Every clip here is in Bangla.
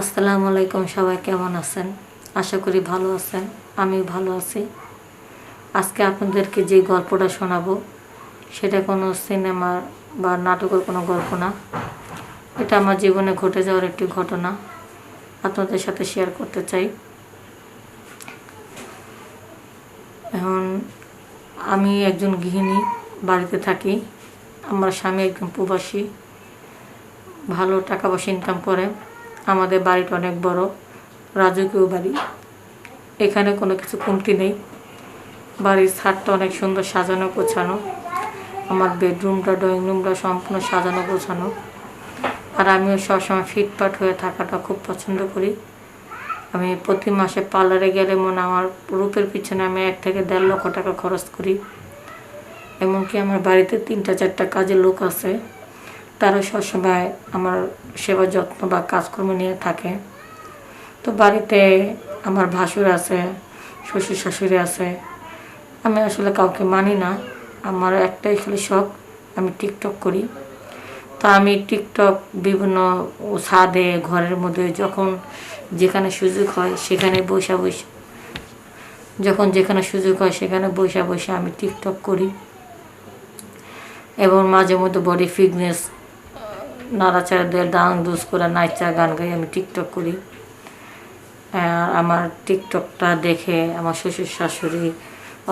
আসসালামু আলাইকুম, সবাই কেমন আছেন? আশা করি ভালো আছেন আমি ভালো আছি। আজকে আপনাদেরকে যে গল্পটা শোনাবো, সেটা কোনো সিনেমা বা নাটকের কোনো গল্প না। এটা আমার জীবনে ঘটে যাওয়ার একটি ঘটনা, আপনাদের সাথে শেয়ার করতে চাই। এখন, আমি একজন গৃহিণী, বাড়িতে থাকি। আমার স্বামী একজন প্রবাসী, ভালো টাকা পয়সা ইনকাম করে। আমাদের বাড়িটা অনেক বড়, রাজকীয় বাড়ি। এখানে কোনো কিছু কমতি নেই। বাড়ির ছাদটা অনেক সুন্দর সাজানো গোছানো। আমার বেডরুমটা, ড্রয়িং রুমটা সম্পূর্ণ সাজানো গোছানো। আর আমিও সবসময় ফিটফাট হয়ে থাকাটা খুব পছন্দ করি। আমি প্রতি মাসে পার্লারে গেলে মনে আমার রূপের পিছনে আমি এক থেকে দেড় লক্ষ টাকা খরচ করি। এমনকি আমার বাড়িতে তিনটা চারটা কাজের লোক আছে। তারা সবসময় আমার সেবা যত্ন বা কাজকর্ম নিয়ে থাকে। তো বাড়িতে আমার ভাসুর আছে, শ্বশুর শাশুড়ি আছে। আমি আসলে কাউকে মানি না। আমার একটাই খালি শখ, আমি টিকটক করি। তা আমি টিকটক বিভিন্ন ছাদে, ঘরের মধ্যে যখন যেখানে সুযোগ হয় সেখানে বসা বসে, যখন যেখানে সুযোগ হয় সেখানে বসে বসে আমি টিকটক করি। এবং মাঝে মধ্যে বডি ফিটনেস নাড়াচাড়া দিয়ে ডাং দুস করে নাচা গান গাই, আমি টিকটক করি। আর আমার টিকটকটা দেখে আমার শ্বশুর শাশুড়ি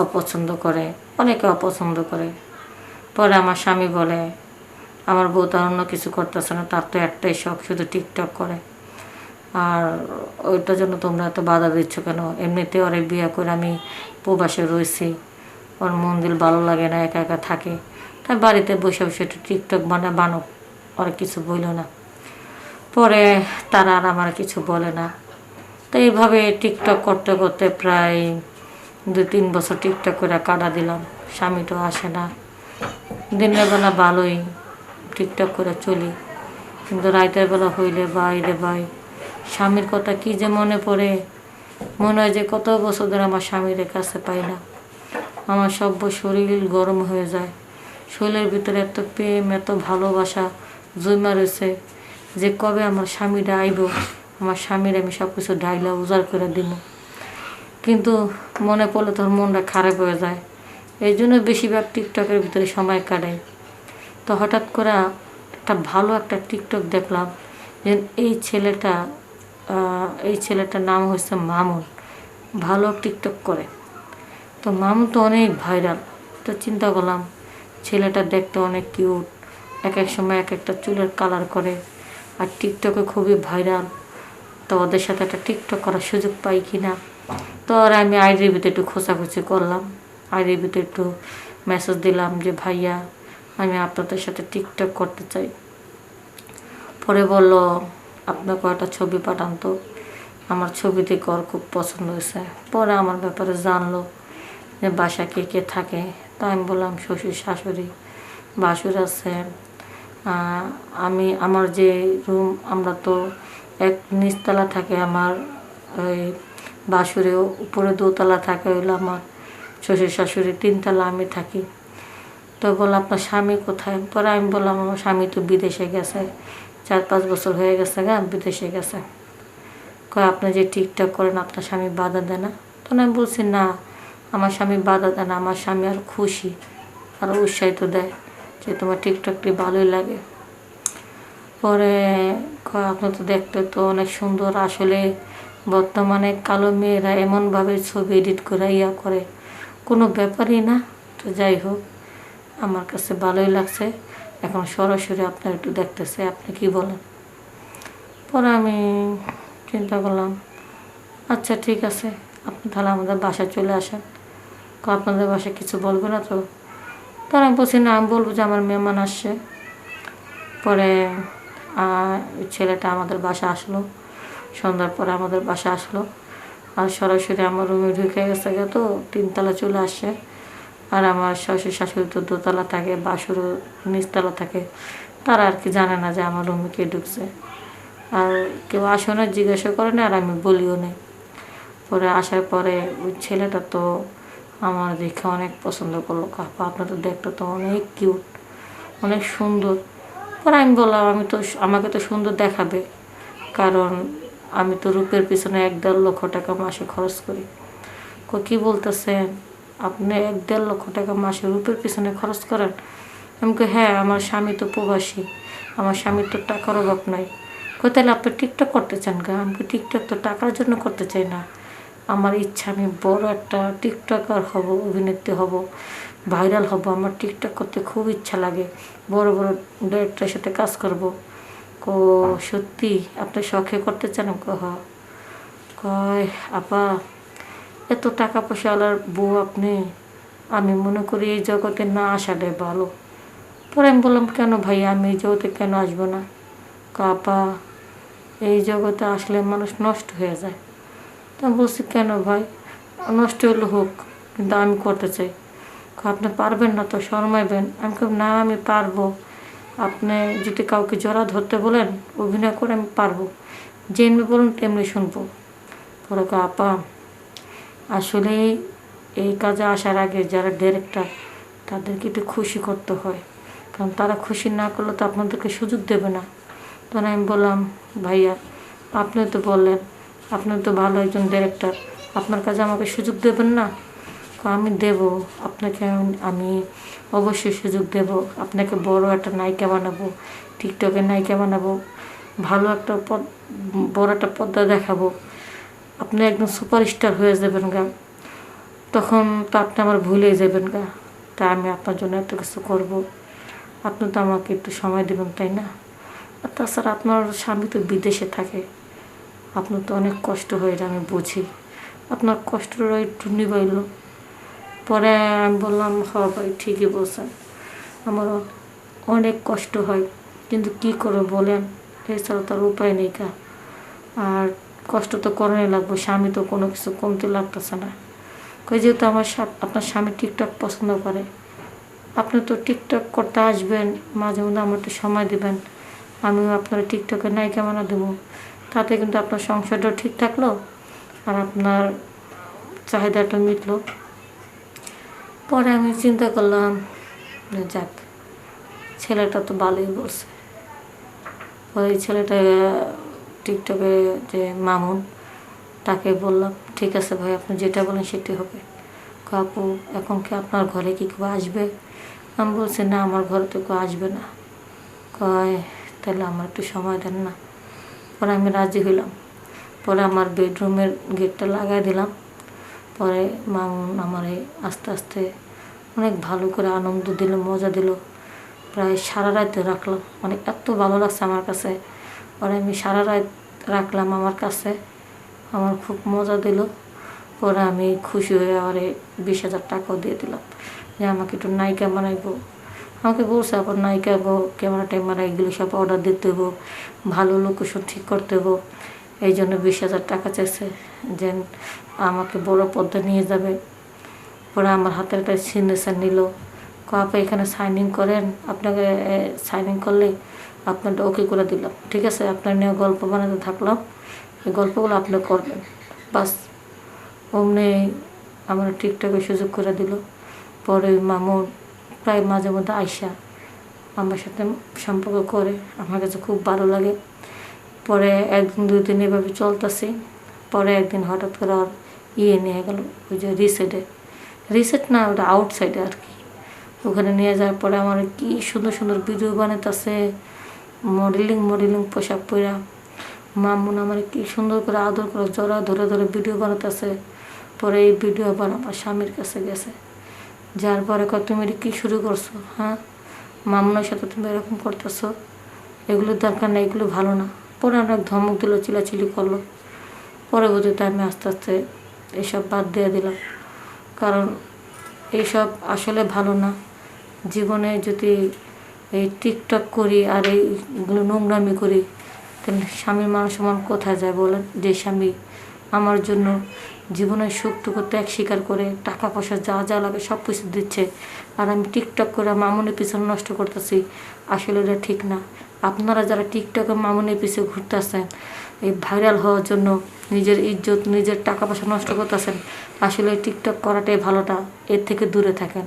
অপছন্দ করে, অনেকে অপছন্দ করে। পরে আমার স্বামী বলে, আমার বউ তো অন্য কিছু করতেছে না, তার তো একটাই শখ, শুধু টিকটক করে। আর ওইটার জন্য তোমরা এত বাধা দিচ্ছ কেন? এমনিতে ওরে বিয়ে করে আমি প্রবাসে রয়েছি। ওর মন্দির ভালো লাগে না, একা একা থাকে। তাই বাড়িতে বসে বসে একটু টিকটক বানা বানো ওরা কিছু বইল না। পরে তারা আর আমার কিছু বলে না। তো এইভাবে টিকটক করতে করতে প্রায় দু তিন বছর টিকটক করে কাটা দিলাম। স্বামী তো আসে না। দিনের বেলা ভালোই টিকটক করে চলি। কিন্তু রাতের বেলা হইলে বাই রে বাই স্বামীর কথা কি যে মনে পড়ে? মনে হয় যে কত বছর ধরে আমার স্বামীর কাছে পাই না। আমার সব্য শরীর গরম হয়ে যায়। শরীরের ভিতরে এত প্রেম, এত ভালোবাসা জমা রয়েছে যে কবে আমার স্বামীরা আইব, আমার স্বামীর আমি সব কিছু ডাইলা উজাড় করে দিব কিন্তু মনে পড়লে তোর মনটা খারাপ হয়ে যায়। এই জন্য বেশিরভাগ টিকটকের ভিতরে সময় কাটাই। তো হঠাৎ করে একটা ভালো একটা টিকটক দেখলাম যে এই ছেলেটা এই ছেলেটার নাম হচ্ছে মামুন। ভালো টিকটক করে। তো মামুন তো অনেক ভাইরাল। তো চিন্তা করলাম, ছেলেটা দেখতে অনেক কিউট। এক এক সময় এক একটা চুলের কালার করে। আর টিকটকে খুবই ভাইরাল তো ওদের সাথে একটা টিকটক করার সুযোগ পাই কি না তো আর আমি আইডির ভিতরে একটু খোঁচাখুচি করলাম। আইডির ভিতরে একটু মেসেজ দিলাম যে, ভাইয়া, আমি আপনাদের সাথে টিকটক করতে চাই। পরে বলল আপনার কয়টা ছবি পাঠান তো। আমার ছবি ওর খুব পছন্দ হয়েছে। পরে আমার ব্যাপারে জানলো যে বাসা কে কে থাকে? তা আমি বললাম, শ্বশুর শাশুড়ি বাসুর আছে আমি আমার যে রুম আমরা তো এক নিচতলা থাকে আমার, ওই বাসুরে উপরে দোতলা থাকে হইল আমার শ্বশুর শাশুড়ি তিনতলা আমি থাকি। তো বললাম আপনার স্বামী কোথায়? পরে আমি বললাম, আমার স্বামী তো বিদেশে গেছে, চার পাঁচ বছর হয়ে গেছে গা, বিদেশে গেছে। কয়, আপনি যে ঠিকঠাক করেন, আপনার স্বামী বাধা দেয় না? তখন আমি বলছি, না, আমার স্বামী বাধা দেয় না, আমার স্বামী আর খুশি, আর উৎসাহিত দেয়। যে তোমার টিকটকটি ভালোই লাগে। পরে আপনি তো দেখতে তো অনেক সুন্দর। আসলে বর্তমানে কালো মেয়েরা এমনভাবে ছবি এডিট করে, ইয়া করে। কোনো ব্যাপারই না। তো যাই হোক, আমার কাছে ভালোই লাগছে। এখন সরাসরি আপনার একটু দেখতেছে, আপনি কি বলেন? পরে আমি চিন্তা করলাম আচ্ছা ঠিক আছে, আপনি তাহলে আমাদের বাসায় চলে আসেন। আপনাদের বাসায় কিছু বলবে না তো? তার আমি বলছি, না, আমি বলব যে আমার মেহমান আসছে। পরে ছেলেটা আমাদের বাসা আসলো। সন্ধ্যার পরে আমাদের বাসা আসলো। আর সরাসরি আমার রুমে ঢুকে গেছে গে তো তিনতলা চলে আসছে। আর আমার শ্বশুর শাশুড়ি তো দোতলা থাকে বাসুরও নিচতলা থাকে। তারা আর কি জানে না যে আমার রুমে কে ঢুকছে। আর কেউ আসে না জিজ্ঞাসা করে না আর আমি বলিও না পরে আসার পরে ওই ছেলেটা তো আমার দেখে অনেক পছন্দ করল। কাপা আপনার তো দেখতে তো অনেক কিউট অনেক সুন্দর। পরে আমি বললাম, আমি তো আমাকে তো সুন্দর দেখাবে। কারণ আমি তো রূপের পিছনে এক দেড় লক্ষ টাকা মাসে খরচ করি। কই কি বলতেছেন? আপনি এক দেড় লক্ষ টাকা মাসে রূপের পিছনে খরচ করেন? আমি কই হ্যাঁ আমার স্বামী তো প্রবাসী, আমার স্বামীর তো টাকার অভাব নাই। কই, তাহলে আপনি টিকটক করতে চান গা? আমি টিকটক তো টাকার জন্য করতে চাই না। আমার ইচ্ছা আমি বড় একটা টিকটকার হব অভিনেত্রী হব ভাইরাল হব। আমার টিকটক করতে খুব ইচ্ছা লাগে। বড় বড় ডাইরেক্টরের সাথে কাজ করব। কো সত্যি আপনি শখে করতে চান? আমি কই, "হ।" কয় আপা এত টাকা পয়সাওয়ালার বউ আপনি আমি মনে করি এই জগতে না আসাটাই ভালো। পরে আমি বললাম কেন ভাই? আমি এই জগতে কেন আসব না? কাপা এই জগতে আসলে মানুষ নষ্ট হয়ে যায়। তা বলছি, কেন ভাই? নষ্ট হলে হোক, কিন্তু আমি করতে চাই। আপনি পারবেন না তো, শর্মাইবেন। আমি কেউ না, আমি পারব। আপনি যদি কাউকে জড়া ধরতে বলেন, অভিনয় করে আমি পারব। যেমনি বলুন, তেমনি শুনব। পরে আপা, আসলে এই কাজে আসার আগে যারা ডিরেক্টর তাদেরকে একটু খুশি করতে হয়। কারণ তারা খুশি না করলে তো আপনাদেরকে সুযোগ দেবে না। তখন আমি বললাম, ভাইয়া, আপনি তো বললেন আপনি তো ভালো একজন ডিরেক্টর আপনার কাছে আমাকে সুযোগ দেবেন না? আমি দেব। আপনাকে আমি- অবশ্যই সুযোগ দেব। আপনাকে বড় একটা নায়িকা বানাবো, টিকটকের নায়িকা বানাবো, ভালো একটা পদ বড় একটা পর্দা দেখাবো। আপনি একদম সুপারস্টার হয়ে যাবেন গা। তখন তো আপনি আমার ভুলে যাবেন গা। তা আমি আপনার জন্য এত কিছু করব। আপনি তো আমাকে একটু সময় দেবেন, তাই না? তাছাড়া আপনার স্বামী তো বিদেশে থাকে। আপনার তো অনেক কষ্ট হয় এটা আমি বুঝি। আপনার কষ্টটা একটু নিবাইল পরে আমি বললাম, হ ভাই, ঠিকই বলছেন। আমার অনেক কষ্ট হয়, কিন্তু কি করে বলেন? এছাড়া তার উপায় নেই কা। আর কষ্ট তো করাই লাগবে, স্বামী তো কোনো কিছু কমতে লাগতেছে না। কই যেহেতু আমার আপনার স্বামী টিকটক পছন্দ করে, আপনি তো টিকটক করতে আসবেন, মাঝে মধ্যে আমার একটু সময় দেবেন। আমিও আপনার টিকটকে নায়িকা বানা দেবো। তাতে কিন্তু আপনার সংসারটাও ঠিক থাকল আর আপনার চাহিদাটা মিটলো। পরে আমি চিন্তা করলাম যাক, ছেলেটা তো ভালোই বলছে। ওই ছেলেটা টিকটকে যে মামুন, তাকে বললাম, ঠিক আছে ভাই, আপনি যেটা বলেন সেটি হবে। কাকু, এখন কি আপনার ঘরে কি কেউ আসবে? আমি বলছি, না, আমার ঘরে তো কেউ আসবে না। কয়, তাহলে আমার একটু সময় দেন না। পরে আমি রাজি হইলাম। পরে আমার বেডরুমের গেটটা লাগাই দিলাম। পরে মামুন আমার আস্তে আস্তে অনেক ভালো করে আনন্দ দিল, মজা দিল। প্রায় সারা রাত রাখলাম। মানে এত ভালো লাগছে আমার কাছে। পরে আমি সারা রাত রাখলাম আমার কাছে। আমার খুব মজা দিল। পরে আমি খুশি হয়ে আরে বিশ হাজার টাকাও দিয়ে দিলাম। যে আমাকে একটু নায়িকা বানাইবো। আমাকে বলছে, আবার নায়িকা গো, ক্যামেরা ট্যামেরা এগুলো সব অর্ডার দিতে হব ভালো লোকেশন ঠিক করতে হব এই জন্য বিশ হাজার টাকা চাইছে যে আমাকে বড় পদ্মা নিয়ে যাবে। পরে আমার হাতের একটা সিগনেচার নিল। আপনি এখানে সাইনিং করেন, আপনাকে সাইনিং করলে আপনারটা ওকে করে দিলাম। ঠিক আছে, আপনার নিয়ে গল্প বানাতে থাকলাম। এই গল্পগুলো আপনি করবেন। বাস, অমনি আমার টিকটকে সুযোগ করে দিল। পরে মামুন প্রায় মাঝে মধ্যে আইসা আমার সাথে সম্পর্ক করে। আমার কাছে খুব ভালো লাগে। পরে একদিন দুই দিন এভাবে চলতেছি। পরে একদিন হঠাৎ করে আর ইয়ে নিয়ে গেল ওই যে রিসেটে রিসেট না, ওটা আউটসাইডে আর কি ওখানে নিয়ে যাওয়ার পরে আমার কি সুন্দর সুন্দর ভিডিও বানাইতেছে। মডেলিং মডেলিং পোশাক পরা মামুন আমার কি সুন্দর করে আদর করে জড়া ধরে ধরে ভিডিও বানাতেছে পরে এই ভিডিও আবার আমার স্বামীর কাছে গেছে। যার পরে কয়, তুমি এটা কী শুরু করছ? হ্যাঁ? মামুনের সাথে তুমি এরকম করতেছো? এগুলোর দরকার নেই, এগুলো ভালো না। পরে অনেক ধমক দিল, চিলাচিলি করল। পরবর্তীতে আমি আস্তে আস্তে এসব বাদ দিয়ে দিলাম। কারণ এইসব আসলে ভালো না। জীবনে যদি এই টিকটক করি আর এইগুলো নোংরামি করি, তাহলে স্বামীর মান সম্মান কোথায় যায় বলেন? যে স্বামী আমার জন্য জীবনের সুখটুকু ত্যাগ স্বীকার করে টাকা পয়সা যা যা লাগে সব কিছু দিচ্ছে। আর আমি টিকটক করে মামুনের পিছনে নষ্ট করতেছি। আসলে এটা ঠিক না। আপনারা যারা টিকটকে মামুনের পিছনে ঘুরতেছেন, এই ভাইরাল হওয়ার জন্য নিজের ইজ্জত, নিজের টাকা পয়সা নষ্ট করতেছেন, আসলে টিকটক করাটাই ভালোটা। এর থেকে দূরে থাকেন।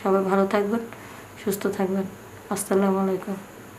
সবাই ভালো থাকবেন, সুস্থ থাকবেন। আসসালামু আলাইকুম।